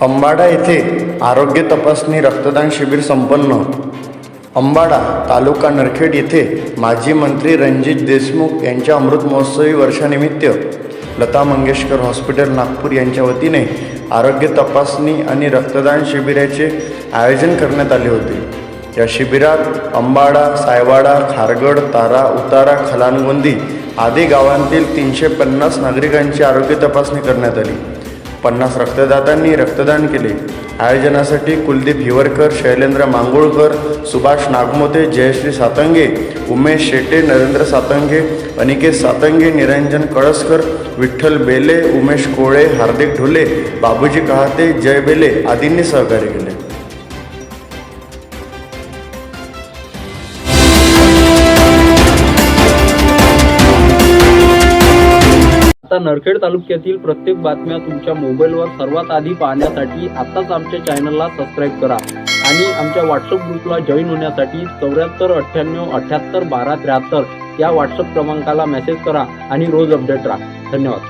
अंबाडा येथे आरोग्य तपासणी रक्तदान शिबिर संपन्न. अंबाडा तालुका नरखेड येथे माजी मंत्री रणजित देशमुख यांच्या अमृत महोत्सवी वर्षानिमित्त लता मंगेशकर हॉस्पिटल नागपूर यांच्या वतीने आरोग्य तपासणी आणि रक्तदान शिबिराचे आयोजन करण्यात आले होते. या शिबिरात अंबाडा सायवाडा खारगड तारा उतारा खलानगोंदी आदी गावांतील तीनशे पन्नास नागरिकांची आरोग्य तपासणी करण्यात आली. पन्नास रक्तदात्यांनी रक्तदान केले. आयोजनासाठी कुलदीप हिवरकर शैलेंद्र मांगुळकर सुभाष नागमोते जयश्री सातंगे उमेश शेटे नरेंद्र सातंगे अनिकेत सातंगे निरंजन कळसकर विठ्ठल बेले उमेश कोळे हार्दिक ढोले बाबूजी कहाते जय बेले आदींनी सहकार्य केले. आता नरखेड तालुक्यातील प्रत्येक बातम्या तुमच्या मोबाईलवर सर्वात आधी पाहण्यासाठी आताच आमच्या चॅनलला सबस्क्राईब करा. आणि आमच्या व्हॉट्सअप ग्रुपला जॉईन होण्यासाठी चौऱ्याहत्तर अठ्ठ्याण्णव अठ्ठ्याहत्तर बारा त्र्याहत्तर या व्हॉट्सअप क्रमांकाला मेसेज करा आणि रोज अपडेट राहा. धन्यवाद.